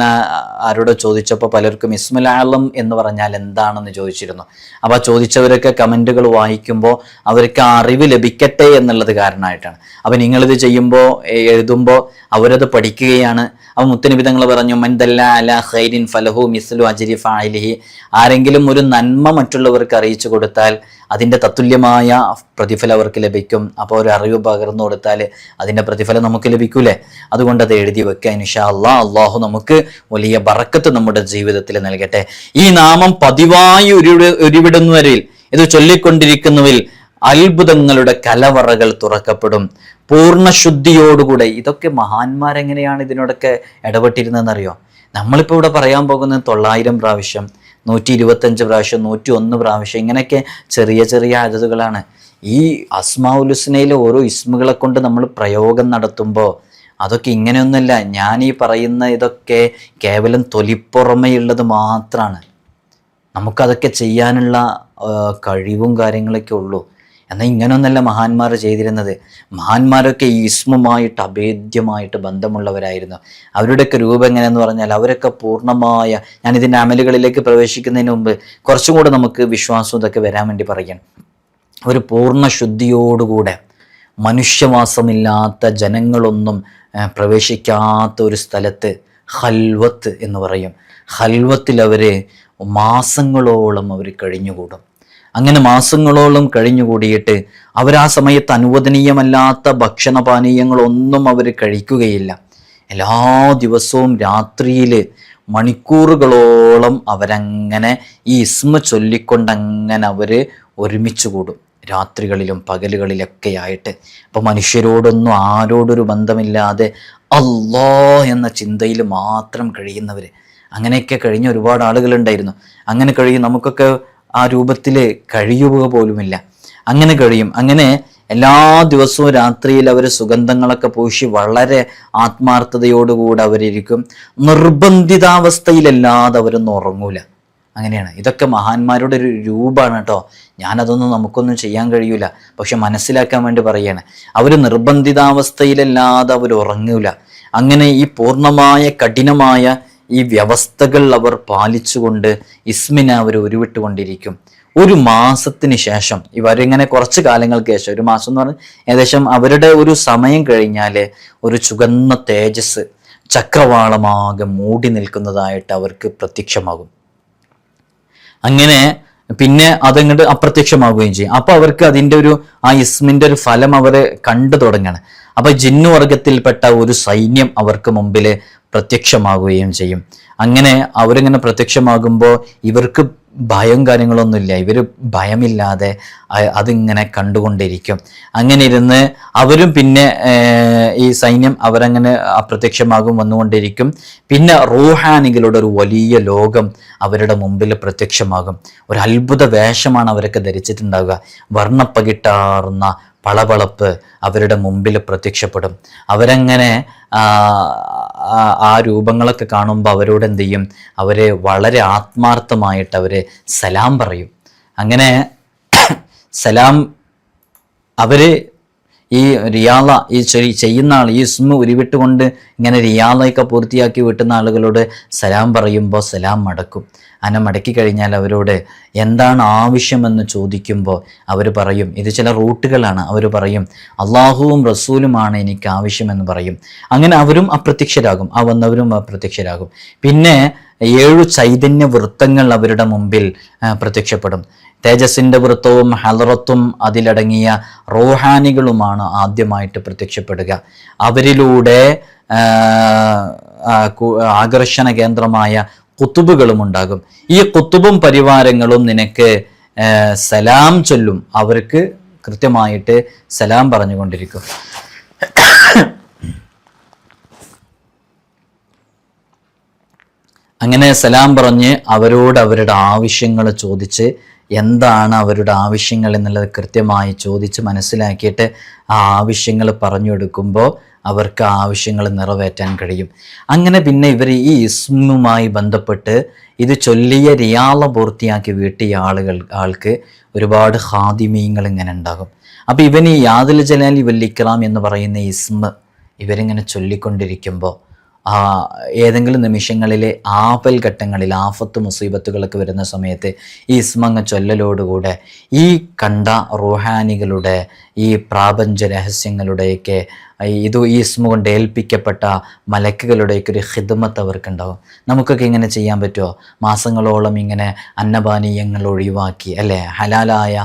ആരോട് ചോദിച്ചപ്പോൾ പലർക്കും ഇസ്മുൽ എന്ന് പറഞ്ഞാൽ എന്താണെന്ന് ചോദിച്ചിരുന്നു. അപ്പോൾ ചോദിച്ചവരൊക്കെ കമന്റുകൾ വായിക്കുമ്പോൾ അവർക്ക് അറിവ് ലഭിക്കട്ടെ എന്നുള്ളത് കാരണമായിട്ടാണ്. അപ്പോൾ നിങ്ങളിത് ചെയ്യുമ്പോൾ എഴുതുമ്പോൾ അവരത് പഠിക്കുകയാണ്. അപ്പോൾ മുത്തനിബിതങ്ങൾ പറഞ്ഞു മൻദല്ല അല ഹൈരിൻ ഫലഹു മിസ്ലു അജിരി ഫായിലിഹി ആരെങ്കിലും ഒരു നന്മ മറ്റുള്ളവർക്ക് അറിയിച്ചു കൊടുത്താൽ അതിന്റെ തത്തുല്യമായ പ്രതിഫലം അവർക്ക് ലഭിക്കും. അപ്പോൾ ഒരു അറിവ് പകർന്നു കൊടുത്താൽ അതിന്റെ പ്രതിഫലം നമുക്ക് ലഭിക്കൂലേ? അതുകൊണ്ട് അത് എഴുതി വെക്കുക ഇൻഷാ അള്ളാ. അള്ളാഹു നമുക്ക് വലിയ ബറക്കത്ത് നമ്മുടെ ജീവിതത്തിൽ നൽകട്ടെ. ഈ നാമം പതിവായി ഉരുവി ഉരുവിടുന്നവരിൽ ഇത് ചൊല്ലിക്കൊണ്ടിരിക്കുന്നവരിൽ അത്ഭുതങ്ങളുടെ കലവറകൾ തുറക്കപ്പെടും. പൂർണ ശുദ്ധിയോടുകൂടെ ഇതൊക്കെ മഹാന്മാരെങ്ങനെയാണ് ഇതിനോടൊക്കെ ഇടപെട്ടിരുന്നതെന്നറിയോ? നമ്മളിപ്പോൾ ഇവിടെ പറയാൻ പോകുന്നത് തൊള്ളായിരം പ്രാവശ്യം നൂറ്റി ഇരുപത്തഞ്ച് പ്രാവശ്യം നൂറ്റി ഒന്ന് പ്രാവശ്യം ഇങ്ങനെയൊക്കെ ചെറിയ ചെറിയ അതതുകളാണ് ഈ അസ്മാ ഉലുസ്നയിലെ ഓരോ ഇസ്മുകളെ കൊണ്ട് നമ്മൾ പ്രയോഗം നടത്തുമ്പോൾ അതൊക്കെ ഇങ്ങനെയൊന്നുമല്ല. ഞാൻ ഈ പറയുന്ന ഇതൊക്കെ കേവലം തൊലിപ്പുറമെയുള്ളത് മാത്രമാണ് നമുക്കതൊക്കെ ചെയ്യാനുള്ള കഴിവും കാര്യങ്ങളൊക്കെ ഉള്ളൂ. എന്നാൽ ഇങ്ങനെയൊന്നല്ല മഹാന്മാർ ചെയ്തിരുന്നത്. മഹാന്മാരൊക്കെ ഈ ഇസ്മുമായിട്ട് അഭേദ്യമായിട്ട് ബന്ധമുള്ളവരായിരുന്നു. അവരുടെയൊക്കെ രൂപം എങ്ങനെയെന്ന് പറഞ്ഞാൽ അവരൊക്കെ പൂർണമായ ഞാൻ ഇതിന്റെ അമലുകളിലേക്ക് പ്രവേശിക്കുന്നതിന് മുമ്പ് കുറച്ചും കൂടെ നമുക്ക് വിശ്വാസം ഇതൊക്കെ വരാൻ വേണ്ടി പറയാം. ഒരു പൂർണ ശുദ്ധിയോടുകൂടെ മനുഷ്യവാസമില്ലാത്ത ജനങ്ങളൊന്നും പ്രവേശിക്കാത്ത ഒരു സ്ഥലത്ത് ഹൽവത്ത് എന്ന് പറയും. ഹൽവത്തിൽ അവർ മാസങ്ങളോളം അവർ കഴിഞ്ഞുകൂടും. അങ്ങനെ മാസങ്ങളോളം കഴിഞ്ഞുകൂടിയിട്ട് അവർ ആ സമയത്ത് അനുവദനീയമല്ലാത്ത ഭക്ഷണപാനീയങ്ങളൊന്നും അവർ കഴിക്കുകയില്ല. എല്ലാ ദിവസവും രാത്രിയിൽ മണിക്കൂറുകളോളം അവരങ്ങനെ ഈ ഇസ്മ ചൊല്ലിക്കൊണ്ടങ്ങനെ അവർ ഒരുമിച്ച് കൂടും രാത്രികളിലും പകലുകളിലൊക്കെയായിട്ട്. അപ്പോൾ മനുഷ്യരോടൊന്നും ആരോടൊരു ബന്ധമില്ലാതെ അല്ലോ എന്ന ചിന്തയിൽ മാത്രം കഴിയുന്നവർ അങ്ങനെയൊക്കെ കഴിഞ്ഞ ഒരുപാട് ആളുകളുണ്ടായിരുന്നു. അങ്ങനെ കഴിയും നമുക്കൊക്കെ ആ രൂപത്തിൽ കഴിയുക പോലുമില്ല. അങ്ങനെ കഴിയും. അങ്ങനെ എല്ലാ ദിവസവും രാത്രിയിൽ അവർ സുഗന്ധങ്ങളൊക്കെ പൂശി വളരെ ആത്മാർത്ഥതയോടുകൂടെ അവരിരിക്കും. നിർബന്ധിതാവസ്ഥയിലല്ലാതെ അവരൊന്നും ഉറങ്ങൂല. അങ്ങനെയാണ്. ഇതൊക്കെ മഹാന്മാരുടെ ഒരു രൂപമാണ് കേട്ടോ. ഞാനതൊന്നും നമുക്കൊന്നും ചെയ്യാൻ കഴിയൂല. പക്ഷെ മനസ്സിലാക്കാൻ വേണ്ടി പറയാണ്. അവർ നിർബന്ധിതാവസ്ഥയിലല്ലാതെ അവർ ഉറങ്ങൂല. അങ്ങനെ ഈ പൂർണമായ കഠിനമായ ഈ വ്യവസ്ഥകൾ അവർ പാലിച്ചുകൊണ്ട് ഇസ്മിനെ അവർ ഉരുവിട്ടുകൊണ്ടിരിക്കും. ഒരു മാസത്തിന് ശേഷം ഇവരിങ്ങനെ കുറച്ച് കാലങ്ങൾക്ക് ശേഷം ഒരു മാസം എന്ന് പറഞ്ഞാൽ ഏകദേശം അവരുടെ ഒരു സമയം കഴിഞ്ഞാൽ ഒരു ചുവന്ന തേജസ് ചക്രവാളമാകെ മൂടി നിൽക്കുന്നതായിട്ട് അവർക്ക് പ്രത്യക്ഷമാകും. അങ്ങനെ പിന്നെ അതങ്ങോട്ട് അപ്രത്യക്ഷമാവുകയും ചെയ്യും. അപ്പൊ അവർക്ക് അതിന്റെ ഒരു ആ ഇസ്മിന്റെ ഒരു ഫലം അവർ കണ്ടു തുടങ്ങണം. അപ്പൊ ജിന്നു വർഗത്തിൽപ്പെട്ട ഒരു സൈന്യം അവർക്ക് മുമ്പിൽ പ്രത്യക്ഷമാകുകയും ചെയ്യും. അങ്ങനെ അവരിങ്ങനെ പ്രത്യക്ഷമാകുമ്പോൾ ഇവർക്ക് ഭയം കാര്യങ്ങളൊന്നുമില്ല. ഇവർ ഭയമില്ലാതെ അതിങ്ങനെ കണ്ടുകൊണ്ടിരിക്കും. അങ്ങനെ ഇരുന്ന് അവരും പിന്നെ ഈ സൈന്യം അവരങ്ങനെ അപ്രത്യക്ഷമാകും വന്നുകൊണ്ടിരിക്കും. പിന്നെ റൂഹാനികളുടെ ഒരു വലിയ ലോകം അവരുടെ മുമ്പിൽ പ്രത്യക്ഷമാകും. ഒരു അത്ഭുത വേഷമാണ് അവരൊക്കെ ധരിച്ചിട്ടുണ്ടാവുക. വർണപ്പകിട്ടാറുന്ന പളപളപ്പ് അവരുടെ മുമ്പിൽ പ്രത്യക്ഷപ്പെടും. അവരങ്ങനെ ആ, രൂപങ്ങളൊക്കെ കാണുമ്പോൾ അവരോട് എന്ത് ചെയ്യും? അവരെ വളരെ ആത്മാർത്ഥമായിട്ട് അവരെ സലാം പറയും. അങ്ങനെ സലാം അവർ ഈ റിയാള ഈ ചെറിയ ചെയ്യുന്ന ആൾ ഈ ഇസ്മ ഉരുവിട്ടുകൊണ്ട് ഇങ്ങനെ റിയാളയൊക്കെ പൂർത്തിയാക്കി വിട്ടുന്ന ആളുകളോട് സലാം പറയുമ്പോൾ സലാം മടക്കും. അങ്ങനെ മടക്കി കഴിഞ്ഞാൽ അവരോട് എന്താണ് ആവശ്യമെന്ന് ചോദിക്കുമ്പോൾ അവർ പറയും ഇത് ചില റൂട്ടുകളാണ്. അവർ പറയും അള്ളാഹുവും റസൂലുമാണ് എനിക്ക് ആവശ്യമെന്ന് പറയും. അങ്ങനെ അവരും അപ്രത്യക്ഷരാകും ആ വന്നവരും അപ്രത്യക്ഷരാകും. പിന്നെ ഏഴു ചൈതന്യ വൃത്തങ്ങൾ അവരുടെ മുമ്പിൽ പ്രത്യക്ഷപ്പെടും. തേജസ്സിന്റെ വൃത്തവും ഹലറത്തും അതിലടങ്ങിയ റോഹാനികളുമാണ് ആദ്യമായിട്ട് പ്രത്യക്ഷപ്പെടുക. അവരിലൂടെ ആകർഷണ കേന്ദ്രമായ കുത്തുബുകളും ഉണ്ടാകും. ഈ കുത്തുബും പരിവാരങ്ങളും നിനക്ക് സലാം ചൊല്ലും. അവർക്ക് കൃത്യമായിട്ട് സലാം പറഞ്ഞുകൊണ്ടിരിക്കും. അങ്ങനെ സലാം പറഞ്ഞ് അവരോട് അവരുടെ ആവശ്യങ്ങൾ ചോദിച്ച് എന്താണ് അവരുടെ ആവശ്യങ്ങൾ എന്നുള്ളത് കൃത്യമായി ചോദിച്ച് മനസ്സിലാക്കിയിട്ട് ആ ആവശ്യങ്ങൾ പറഞ്ഞു കൊടുക്കുമ്പോൾ അവർക്ക് ആവശ്യങ്ങൾ നിറവേറ്റാൻ കഴിയും. അങ്ങനെ പിന്നെ ഇവർ ഈ ഇസ്മുമായി ബന്ധപ്പെട്ട് ഇത് ചൊല്ലിയ റിയാള പൂർത്തിയാക്കി വീട്ടിയ ആളുകൾ ആൾക്ക് ഒരുപാട് ഹാദിമീങ്ങൾ ഇങ്ങനെ ഉണ്ടാകും. അപ്പോൾ ഇവന് ഈ യാദിൽ ജലാലി വല്ലിക്രാം എന്ന് പറയുന്ന ഇസ്മ ഇവരിങ്ങനെ ചൊല്ലിക്കൊണ്ടിരിക്കുമ്പോൾ ഏതെങ്കിലും നിമിഷങ്ങളിലെ ആപൽ ഘട്ടങ്ങളിൽ ആഫത്ത് മുസീബത്തുകളൊക്കെ വരുന്ന സമയത്ത് ഈ ഇസ്മങ്ങ ചൊല്ലലോടുകൂടെ ഈ കണ്ട റുഹാനികളുടെ ഈ പ്രാപഞ്ച രഹസ്യങ്ങളുടെയൊക്കെ ഇത് ഈ ഇസ്മ കൊണ്ട് ഏൽപ്പിക്കപ്പെട്ട മലക്കുകളുടെയൊക്കെ ഒരു ഹിദ്മത്ത് അവർക്കുണ്ടാവും. നമുക്കൊക്കെ ഇങ്ങനെ ചെയ്യാൻ പറ്റുമോ? മാസങ്ങളോളം ഇങ്ങനെ അന്നപാനീയങ്ങൾ ഒഴിവാക്കി അല്ലേ? ഹലാലായ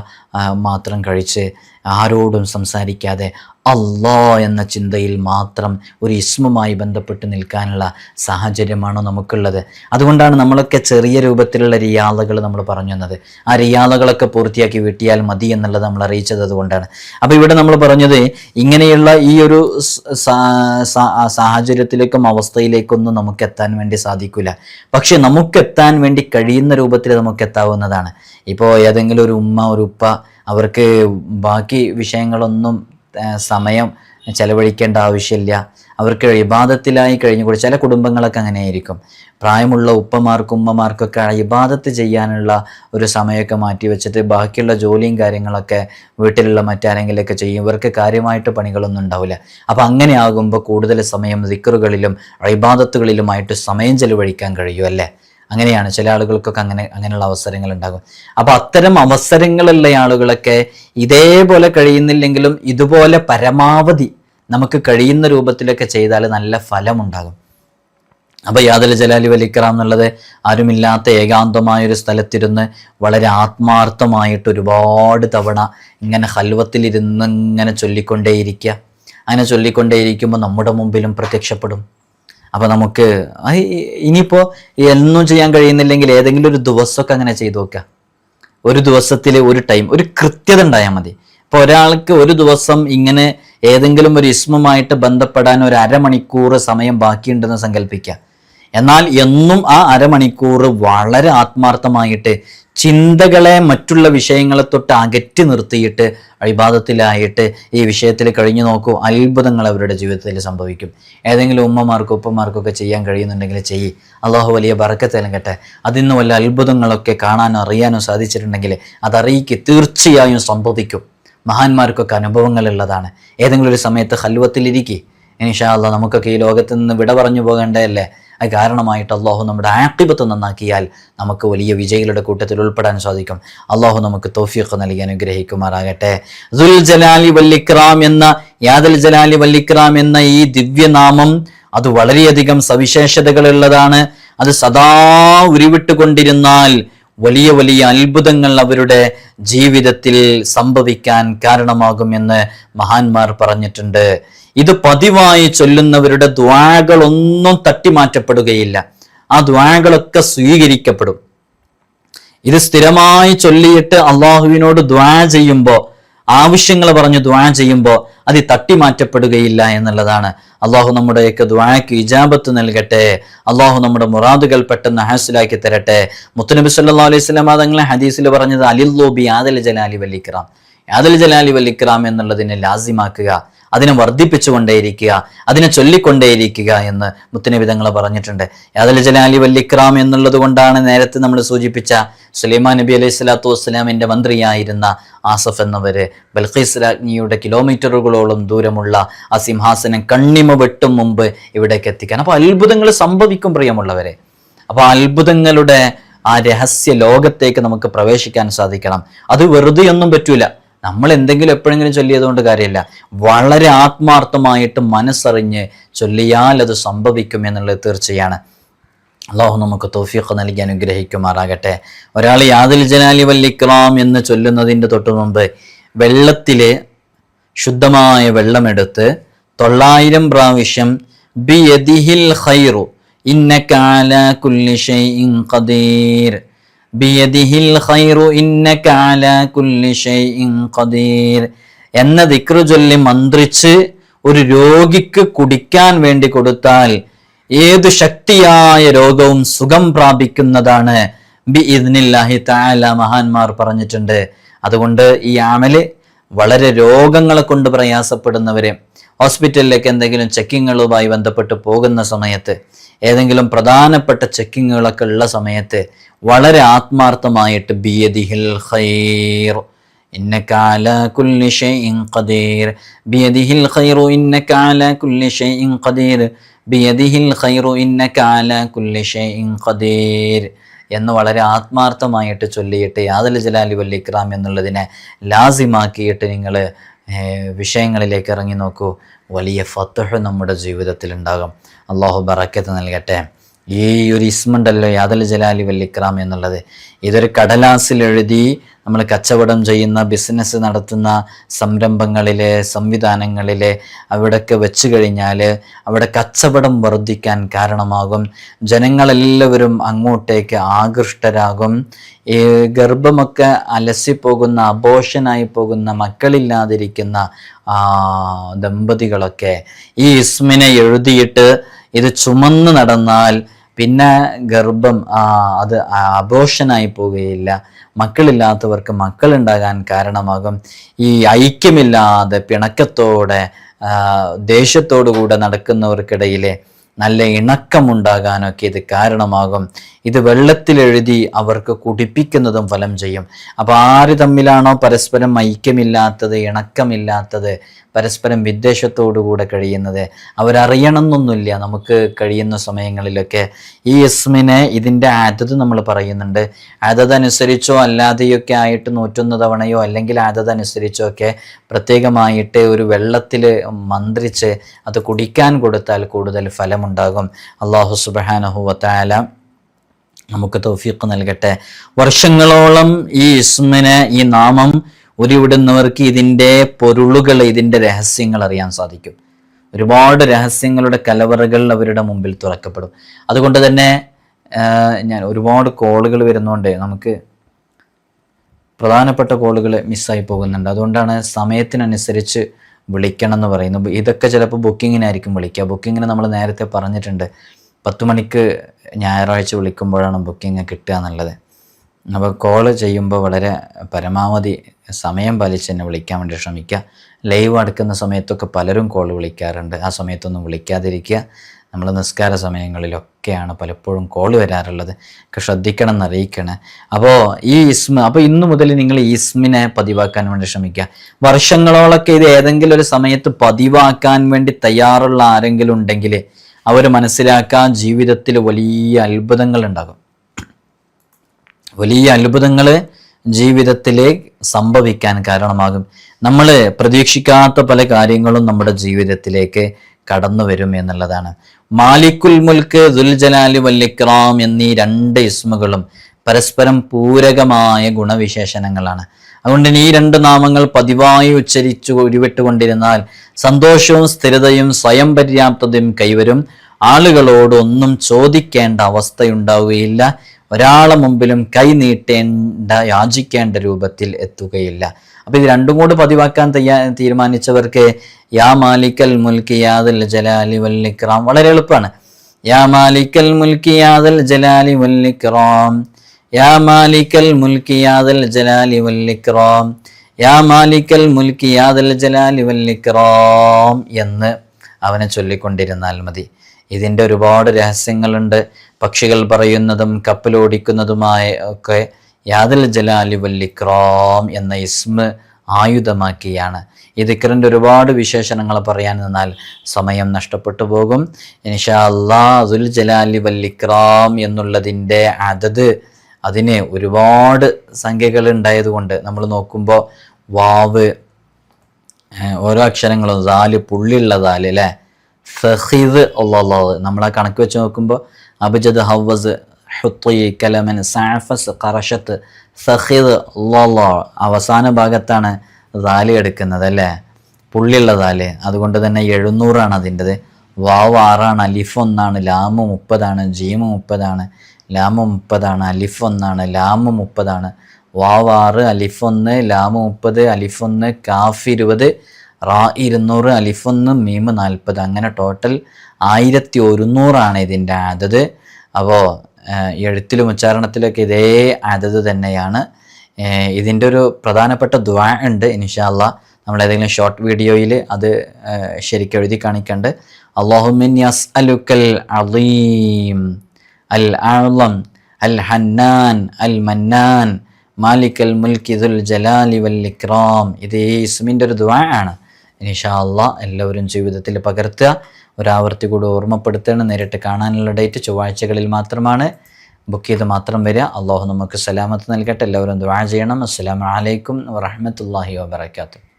മാത്രം കഴിച്ച് ആരോടും സംസാരിക്കാതെ അള്ളാ എന്ന ചിന്തയിൽ മാത്രം ഒരു ഇസ്മുമായി ബന്ധപ്പെട്ട് നിൽക്കാനുള്ള സാഹചര്യമാണോ നമുക്കുള്ളത്? അതുകൊണ്ടാണ് നമ്മളൊക്കെ ചെറിയ രൂപത്തിലുള്ള റിയാദകൾ നമ്മൾ പറഞ്ഞു തന്നത്. ആ റിയാദകളൊക്കെ പൂർത്തിയാക്കി വീട്ടിയാൽ മതി എന്നുള്ളത് നമ്മൾ അറിയിച്ചത് അതുകൊണ്ടാണ്. അപ്പോൾ ഇവിടെ നമ്മൾ പറഞ്ഞത് ഇങ്ങനെയുള്ള ഈ ഒരു സാഹചര്യത്തിലേക്കും അവസ്ഥയിലേക്കൊന്നും നമുക്ക് എത്താൻ വേണ്ടി സാധിക്കില്ല. പക്ഷെ നമുക്ക് എത്താൻ വേണ്ടി കഴിയുന്ന രൂപത്തിൽ നമുക്ക് എത്താവുന്നതാണ് ഇപ്പോൾ ഏതെങ്കിലും ഒരു ഉമ്മ ഒരു ഉപ്പ അവർക്ക് ബാക്കി വിഷയങ്ങളൊന്നും സമയം ചെലവഴിക്കേണ്ട ആവശ്യമില്ല. അവർക്ക് ഇബാദത്തിലായി കഴിഞ്ഞുകൂടി ചില കുടുംബങ്ങളൊക്കെ അങ്ങനെയായിരിക്കും. പ്രായമുള്ള ഉപ്പമാർക്കും ഉമ്മമാർക്കൊക്കെ ഇബാദത്ത് ചെയ്യാനുള്ള ഒരു സമയമൊക്കെ മാറ്റി വെച്ചിട്ട് ബാക്കിയുള്ള ജോലിയും കാര്യങ്ങളൊക്കെ വീട്ടിലുള്ള മറ്റാരെങ്കിലൊക്കെ ചെയ്യും. ഇവർക്ക് കാര്യമായിട്ട് പണികളൊന്നും ഉണ്ടാവില്ല. അപ്പം അങ്ങനെ ആകുമ്പോൾ കൂടുതൽ സമയം ദിക്കറുകളിലും ഇബാദത്തുകളിലുമായിട്ട് സമയം ചെലവഴിക്കാൻ കഴിയും അല്ലേ? അങ്ങനെയാണ് ചില ആളുകൾക്കൊക്കെ അങ്ങനെ അങ്ങനെയുള്ള അവസരങ്ങൾ ഉണ്ടാകും. അപ്പൊ അത്തരം അവസരങ്ങളുള്ള ആളുകളൊക്കെ ഇതേപോലെ കഴിയുന്നില്ലെങ്കിലും ഇതുപോലെ പരമാവധി നമുക്ക് കഴിയുന്ന രൂപത്തിലൊക്കെ ചെയ്താൽ നല്ല ഫലമുണ്ടാകും. അപ്പൊ യാദൽ ജലാലി വലിക്കറാം എന്നുള്ളത് ആരുമില്ലാത്ത ഏകാന്തമായ ഒരു സ്ഥലത്തിരുന്ന് വളരെ ആത്മാർത്ഥമായിട്ട് ഒരുപാട് തവണ ഇങ്ങനെ ഹൽവത്തിലിരുന്ന് ഇങ്ങനെ ചൊല്ലിക്കൊണ്ടേയിരിക്കുക. അങ്ങനെ ചൊല്ലിക്കൊണ്ടേയിരിക്കുമ്പോൾ നമ്മുടെ മുമ്പിലും പ്രത്യക്ഷപ്പെടും. അപ്പൊ നമുക്ക് ഇനിയിപ്പോ എന്നും ചെയ്യാൻ കഴിയുന്നില്ലെങ്കിൽ ഏതെങ്കിലും ഒരു ദിവസമൊക്കെ അങ്ങനെ ചെയ്തു നോക്കുക. ഒരു ദിവസത്തിൽ ഒരു ടൈം ഒരു കൃത്യത ഉണ്ടായാൽ മതി. ഇപ്പൊ ഒരാൾക്ക് ഒരു ദിവസം ഇങ്ങനെ ഏതെങ്കിലും ഒരു ഇസ്മുമായിട്ട് ബന്ധപ്പെടാൻ ഒരു അരമണിക്കൂർ സമയം ബാക്കിയുണ്ടെന്ന് സങ്കല്പിക്കുക. എന്നാൽ എന്നും ആ അരമണിക്കൂർ വളരെ ആത്മാർത്ഥമായിട്ട് ചിന്തകളെ മറ്റുള്ള വിഷയങ്ങളെ തൊട്ട് അകറ്റി നിർത്തിയിട്ട് അഴിബാദത്തിലായിട്ട് ഈ വിഷയത്തിൽ കഴിഞ്ഞു നോക്കൂ അത്ഭുതങ്ങൾ അവരുടെ ജീവിതത്തിൽ സംഭവിക്കും. ഏതെങ്കിലും ഉമ്മമാർക്കോ ഉപ്പമാർക്കോ ഒക്കെ ചെയ്യാൻ കഴിയുന്നുണ്ടെങ്കിൽ ചെയ്യ്. അള്ളാഹു വലിയ ബറക്കത്തേലും നൽകട്ടെ. അതിന്ന് വല്ല അത്ഭുതങ്ങളൊക്കെ കാണാനോ അറിയാനോ സാധിച്ചിട്ടുണ്ടെങ്കിൽ അതറിയിക്ക് തീർച്ചയായും സംഭവിക്കും. മഹാന്മാർക്കൊക്കെ അനുഭവങ്ങളുള്ളതാണ് ഏതെങ്കിലും ഒരു സമയത്ത് ഹൽവത്തിലിരിക്കി അള്ളാഹ് നമുക്കൊക്കെ ഈ ലോകത്ത് നിന്ന് വിട പറഞ്ഞു പോകേണ്ടതല്ലേ? അത് കാരണമായിട്ട് അള്ളാഹു നമ്മുടെ ആക്കിബത്ത് നന്നാക്കിയാൽ നമുക്ക് വലിയ വിജയികളുടെ കൂട്ടത്തിൽ ഉൾപ്പെടാൻ സാധിക്കും. അള്ളാഹു നമുക്ക് തോഫിയൊക്കെ നൽകി അനുഗ്രഹിക്കുമാറാകട്ടെ. ദുൽ ജലാലി വല്ലിക്രാം എന്ന യാദൽ ജലാലി വല്ലിക്രാം എന്ന ഈ ദിവ്യനാമം അത് വളരെയധികം സവിശേഷതകളുള്ളതാണ്. അത് സദാ ഉരുവിട്ടുകൊണ്ടിരുന്നാൽ വലിയ വലിയ അത്ഭുതങ്ങൾ അവരുടെ ജീവിതത്തിൽ സംഭവിക്കാൻ കാരണമാകുമെന്ന് മഹാന്മാർ പറഞ്ഞിട്ടുണ്ട്. ഇത് പതിവായി ചൊല്ലുന്നവരുടെ ദ്വാകളൊന്നും തട്ടിമാറ്റപ്പെടുകയില്ല. ആ ദ്വാകളൊക്കെ സ്വീകരിക്കപ്പെടും. ഇത് സ്ഥിരമായി ചൊല്ലിയിട്ട് അള്ളാഹുവിനോട് ദ്വാ ചെയ്യുമ്പോൾ ആവശ്യങ്ങൾ പറഞ്ഞ് ദ്വാ ചെയ്യുമ്പോൾ അത് തട്ടിമാറ്റപ്പെടുകയില്ല എന്നുള്ളതാണ്. അള്ളാഹു നമ്മുടെയൊക്കെ ദ്വാക്ക് ഇജാബത്ത് നൽകട്ടെ. അള്ളാഹു നമ്മുടെ മുറാദുകൾ പെട്ടെന്ന് ഹാസിലാക്കി തരട്ടെ. മുത്തനബി സല്ലാ അലൈഹി സ്വലാം തങ്ങളെ ഹദീസിൽ പറഞ്ഞത് അലില്ലോബി ആദൽ ജലാലി വല്ലിക്രാം യാദൽ ജലാലി വല്ലിക്രാം എന്നുള്ളതിനെ ലാസിമാക്കുക. അതിനെ വർദ്ധിപ്പിച്ചുകൊണ്ടേയിരിക്കുക അതിനെ ചൊല്ലിക്കൊണ്ടേയിരിക്കുക എന്ന് മുത്തനബി തങ്ങൾ പറഞ്ഞിട്ടുണ്ട്. യാദൽ ജലാലി വല്ലിക്രാം എന്നുള്ളത് കൊണ്ടാണ് നേരത്തെ നമ്മൾ സൂചിപ്പിച്ച സുലൈമാൻ നബി അലൈഹി സ്വലാത്തു വസ്സലാമിന്റെ മന്ത്രിയായിരുന്ന ആസഫ് എന്നവര്. ബൽഖീസ് രാജ്ഞിയുടെ കിലോമീറ്ററുകളോളം ദൂരമുള്ള ആ സിംഹാസനം കണ്ണിമ വെട്ടും മുമ്പ് ഇവിടേക്ക് എത്തിക്കാൻ. അപ്പോൾ അത്ഭുതങ്ങൾ സംഭവിക്കും പ്രിയമുള്ളവരെ. അപ്പോൾ അത്ഭുതങ്ങളുടെ ആ രഹസ്യ ലോകത്തേക്ക് നമുക്ക് പ്രവേശിക്കാൻ സാധിക്കണം. അത് വെറുതെ ഒന്നും പറ്റൂല. നമ്മൾ എന്തെങ്കിലും എപ്പോഴെങ്കിലും ചൊല്ലിയതുകൊണ്ട് കാര്യമില്ല. വളരെ ആത്മാർത്ഥമായിട്ട് മനസ്സറിഞ്ഞ് ചൊല്ലിയാൽ അത് സംഭവിക്കും എന്നുള്ളത് തീർച്ചയാണ്. അള്ളാഹു നമുക്ക് തോഫീഖ് നൽകി അനുഗ്രഹിക്കുമാറാകട്ടെ. ഒരാൾ യാദിൽ ജലാലി വല്ലിക്രാം എന്ന് ചൊല്ലുന്നതിന്റെ തൊട്ടു മുമ്പ് വെള്ളത്തിലെ ശുദ്ധമായ വെള്ളമെടുത്ത് തൊള്ളായിരം പ്രാവശ്യം ബി ഖൈറു ഇന്നക അലാ കുല്ലി ഷൈഇൻ ഖദീർ ബിയദിഹിൽ ഖൈറു ഇന്നക അലാ കുല്ലി ഷൈഇൻ ഖദീർ. എന്ന ദിക്രുചൊല്ലി മന്ത്രിച്ച് ഒരു രോഗിക്ക് കുടിക്കാൻ വേണ്ടി കൊടുത്താൽ ഏതു ശക്തിയായ രോഗവും സുഖം പ്രാപിക്കുന്നതാണ്. ബി ഇദ്നില്ലാഹി താല മഹാന്മാർ പറഞ്ഞിട്ടുണ്ട്. അതുകൊണ്ട് ഈ ആമൽ വളരെ രോഗങ്ങളെ കൊണ്ട് പ്രയാസപ്പെടുന്നവരെ ഹോസ്പിറ്റലിലേക്ക് എന്തെങ്കിലും ചെക്കിങ്ങുകളുമായി ബന്ധപ്പെട്ട് പോകുന്ന സമയത്ത് ഏതെങ്കിലും പ്രധാനപ്പെട്ട ചെക്കിങ്ങുകളൊക്കെ ഉള്ള സമയത്ത് വളരെ ആത്മാർത്ഥമായിട്ട് ബിയദിഹിൽ ഖൈർ. ബിയദിഹിൽ ഖൈറു ഇൻ ഖൈറു എന്ന് വളരെ ആത്മാർത്ഥമായിട്ട് ചൊല്ലിയിട്ട് യാദൽ ജലാലി വല്ലി ഇക്രാം എന്നുള്ളതിനെ ലാസിമാക്കിയിട്ട് നിങ്ങൾ വിഷയങ്ങളിലേക്ക് ഇറങ്ങി നോക്കൂ. വലിയ ഫത്തഹ് നമ്മുടെ ജീവിതത്തിൽ ഉണ്ടാകും. അള്ളാഹു ബറക്കത്ത് നൽകട്ടെ. ഈ ഒരു ഇസ്മുണ്ടല്ലോ യാദൽ ജലാലി വല്ലിക്രാം എന്നുള്ളത്. ഇതൊരു കടലാസിൽ എഴുതി നമ്മൾ കച്ചവടം ചെയ്യുന്ന ബിസിനസ് നടത്തുന്ന സംരംഭങ്ങളിലെ സംവിധാനങ്ങളിലെ അവിടെയൊക്കെ വെച്ച് കഴിഞ്ഞാൽ അവിടെ കച്ചവടം വർദ്ധിക്കാൻ കാരണമാകും. ജനങ്ങളെല്ലാവരും അങ്ങോട്ടേക്ക് ആകൃഷ്ടരാകും. ഈ ഗർഭമൊക്കെ അലസിപ്പോകുന്ന അബോഷനായി പോകുന്ന മക്കളില്ലാതിരിക്കുന്ന ദമ്പതികളൊക്കെ ഈ ഇസ്മിനെ എഴുതിയിട്ട് ഇത് ചുമന്ന് നടന്നാൽ പിന്നെ ഗർഭം അത് അബോഷനായി പോവുകയില്ല. മക്കളില്ലാത്തവർക്ക് മക്കളുണ്ടാകാൻ കാരണമാകും. ഈ ഐക്യമില്ലാതെ പിണക്കത്തോടെ ദേഷ്യത്തോടുകൂടെ ദേഷ്യത്തോടു കൂടെ നടക്കുന്നവർക്കിടയിലെ നല്ല ഇണക്കമുണ്ടാകാനൊക്കെ ഇത് കാരണമാകും. ഇത് വെള്ളത്തിലെഴുതി അവർക്ക് കുടിപ്പിക്കുന്നതും ഫലം ചെയ്യും. അപ്പോൾ ആര് തമ്മിലാണോ പരസ്പരം ഐക്യമില്ലാത്തത് ഇണക്കമില്ലാത്തത്? പരസ്പരം വിദ്വേഷത്തോടുകൂടെ കഴിയുന്നത് അവരറിയണമെന്നൊന്നുമില്ല. നമുക്ക് കഴിയുന്ന സമയങ്ങളിലൊക്കെ ഈ ഇസ്മിനെ ഇതിന്റെ ആദത് നമ്മൾ പറയുന്നുണ്ട്. ആദത് അനുസരിച്ചോ അല്ലാതെയൊക്കെ ആയിട്ട് നൂറ്റൊന്ന് തവണയോ അല്ലെങ്കിൽ ആദത് അനുസരിച്ചോ ഒക്കെ പ്രത്യേകമായിട്ട് ഒരു വെള്ളത്തിൽ മന്ത്രിച്ച് അത് കുടിക്കാൻ കൊടുത്താൽ കൂടുതൽ ഫലമുണ്ടാകും. അള്ളാഹു സുബാനഹു വത്താല നമുക്ക് തൗഫീഖ് നൽകട്ടെ. വർഷങ്ങളോളം ഈ ഇസ്മിനെ ഈ നാമം ഉരുവിടുന്നവർക്ക് ഇതിന്റെ പൊരുളുകൾ ഇതിന്റെ രഹസ്യങ്ങൾ അറിയാൻ സാധിക്കും. ഒരുപാട് രഹസ്യങ്ങളുടെ കലവറകൾ അവരുടെ മുമ്പിൽ തുറക്കപ്പെടും. അതുകൊണ്ട് തന്നെ ഞാൻ ഒരുപാട് കോളുകൾ വരുന്നുണ്ട് നമുക്ക് പ്രധാനപ്പെട്ട കോളുകൾ മിസ്സായി പോകുന്നുണ്ട്. അതുകൊണ്ടാണ് സമയത്തിനനുസരിച്ച് വിളിക്കണം എന്ന് പറയുന്നത് ഇതൊക്കെ ചിലപ്പോൾ ബുക്കിങ്ങിനായിരിക്കും വിളിക്കുക. ബുക്കിങ്ങിന് നമ്മൾ നേരത്തെ പറഞ്ഞിട്ടുണ്ട്. പത്ത് മണിക്ക് ഞായറാഴ്ച വിളിക്കുമ്പോഴാണ് ബുക്കിംഗ് കിട്ടുക എന്നുള്ളത്. അപ്പോൾ കോൾ ചെയ്യുമ്പോൾ വളരെ പരമാവധി സമയം പാലിച്ച് തന്നെ വിളിക്കാൻ വേണ്ടി ശ്രമിക്കുക. ലൈവ് അടുക്കുന്ന സമയത്തൊക്കെ പലരും കോൾ വിളിക്കാറുണ്ട്. ആ സമയത്തൊന്നും വിളിക്കാതിരിക്കുക. നമ്മൾ നിസ്കാര സമയങ്ങളിലൊക്കെയാണ് പലപ്പോഴും കോൾ വരാറുള്ളത്. ഒക്കെ ശ്രദ്ധിക്കണം എന്നറിയിക്കണേ. അപ്പോൾ ഈ ഇസ്മ അപ്പോൾ ഇന്നു മുതൽ നിങ്ങൾ ഇസ്മിനെ പതിവാക്കാൻ വേണ്ടി ശ്രമിക്കുക. വർഷങ്ങളോളൊക്കെ ഇത് ഏതെങ്കിലും ഒരു സമയത്ത് പതിവാക്കാൻ വേണ്ടി തയ്യാറുള്ള ആരെങ്കിലും ഉണ്ടെങ്കിൽ അവർ മനസ്സിലാക്കാൻ ജീവിതത്തിൽ വലിയ അത്ഭുതങ്ങൾ ഉണ്ടാകും വലിയ അത്ഭുതങ്ങൾ ജീവിതത്തിലേ സംഭവിക്കാൻ കാരണമാകും. നമ്മൾ പ്രതീക്ഷിക്കാത്ത പല കാര്യങ്ങളും നമ്മുടെ ജീവിതത്തിലേക്ക് കടന്നു വരും എന്നുള്ളതാണ്. മാലിക്കുൽ മുൽക്ക് ദുൽജലാലി വല്ലിക്രാം എന്നീ രണ്ട് ഇസ്മുകളും പരസ്പരം പൂരകമായ ഗുണവിശേഷണങ്ങളാണ്. അതുകൊണ്ട് ഈ രണ്ട് നാമങ്ങൾ പതിവായി ഉച്ചരിച്ചു ഉരുവിട്ടുകൊണ്ടിരുന്നാൽ സന്തോഷവും സ്ഥിരതയും സ്വയം പര്യാപ്തതയും കൈവരും. ആളുകളോട് ഒന്നും ചോദിക്കേണ്ട അവസ്ഥയുണ്ടാവുകയില്ല. ഒരാളെ മുമ്പിലും കൈ നീട്ടേണ്ട യാചിക്കേണ്ട രൂപത്തിൽ എത്തുകയില്ല. അപ്പൊ ഇത് രണ്ടും കൂടി പതിവാക്കാൻ തയ്യാ തീരുമാനിച്ചവർക്ക് യാ മാലിക്കൽ മുൽക്കി യാദൽ ജലാലി വല്ലിക്രാം വളരെ എളുപ്പമാണ്. യാ മാലിക്കൽ മുൽക്കി യാദൽ ജലാലി വല്ലിക്രാം യാ മാലിക്കൽ മുൽക്കി യാദൽ ജലാലി വല്ലിക്രാം യാ മാലിക്കൽ മുൽക്കി യാദൽ ജലാലി വല്ലിക്രാം എന്ന് അവനെ ചൊല്ലിക്കൊണ്ടിരുന്നാൽ മതി. ഇതിന്റെ ഒരുപാട് രഹസ്യങ്ങളുണ്ട്. പക്ഷികൾ പറയുന്നതും കപ്പലോടിക്കുന്നതുമായ ഒക്കെ യാദൽ ജലാലി വല്ലിക്രാം എന്ന ഇസ്മ ആയുധമാക്കിയാണ്. ഈ ദിക്കറിന്റെ ഒരുപാട് വിശേഷണങ്ങൾ പറയാൻ നിന്നാൽ സമയം നഷ്ടപ്പെട്ടു പോകും. ഇൻഷാ അള്ളാഹുൽ ജലാലി വല്ലിക്രാം എന്നുള്ളതിന്റെ അതത് അതിന് ഒരുപാട് സംഖ്യകൾ ഉണ്ടായതുകൊണ്ട് നമ്മൾ നോക്കുമ്പോൾ വാവ് ഓരോ അക്ഷരങ്ങളും ദാൽ പുള്ളിയുള്ള ദാൽ അല്ലേ? ഫഹീദ് അള്ളാഹ് നമ്മൾ ആ കണക്ക് വെച്ച് നോക്കുമ്പോൾ അബിജദ് ഹവസ് ഹുത്തി കലമൻ സാഫസ് കറഷത്ത് ഫഹീദ് അള്ളാഹ് അവസാന ഭാഗത്താണ് ദാൽ എടുക്കുന്നത് അല്ലേ? പുള്ളിയുള്ള ദാൽ. അതുകൊണ്ട് തന്നെ എഴുന്നൂറാണ് അതിന്റെത്. വാവ് ആറാണ് അലിഫ് ഒന്നാണ് ലാമ് മുപ്പതാണ് ജീമ് മുപ്പതാണ് ലാമ് മുപ്പതാണ് അലിഫ് ഒന്നാണ് ലാമ് മുപ്പതാണ്. വാവ് ആറ് അലിഫ് ഒന്ന് ലാമ് മുപ്പത് അലിഫ് ഒന്ന് കാഫ് ഇരുപത് റാ ഇരുന്നൂറ് അലിഫൊന്ന് മീമ് നാൽപ്പത് അങ്ങനെ ടോട്ടൽ ആയിരത്തി ഒരുന്നൂറാണ് ഇതിന്റെ അതത് അപ്പോൾ എഴുത്തിലും ഉച്ചാരണത്തിലൊക്കെ ഇതേ അതത് തന്നെയാണ്. ഇതിന്റെ ഒരു പ്രധാനപ്പെട്ട ദ്വാ ഉണ്ട് ഇൻഷാല്ല നമ്മൾ ഏതെങ്കിലും ഷോർട്ട് വീഡിയോയിൽ അത് ശരിക്കും എഴുതി കാണിക്കണ്ട്. അള്ളാഹുമിൻ യസ് അലുക്കൽ അലീം അൽ ആളം അൽ ഹന്നാൻ അൽ മന്നാൻ മാലിക് അൽ മുൽക്കി ദുൽ ജലാലി വൽ ഇക്റാം ഇത് ഈ ഇസ്മിന്റെ ഒരു ദ്വാ ആണ്. അള്ളാ എല്ലാവരും ജീവിതത്തിൽ പകർത്തുക. ഒരാവർത്തി കൂടി ഓർമ്മപ്പെടുത്തുകയാണ് നേരിട്ട് കാണാനുള്ള ഡേറ്റ് ചൊവ്വാഴ്ചകളിൽ മാത്രമാണ്. ബുക്ക് ചെയ്ത് മാത്രം വരിക. അള്ളാഹു നമുക്ക് സലാമത്ത് നൽകട്ടെ. എല്ലാവരും ദ്വാ ചെയ്യണം. അസ്സലാമു അലൈക്കും വറഹ്മത്തുള്ളാഹി വബറകാതുഹു.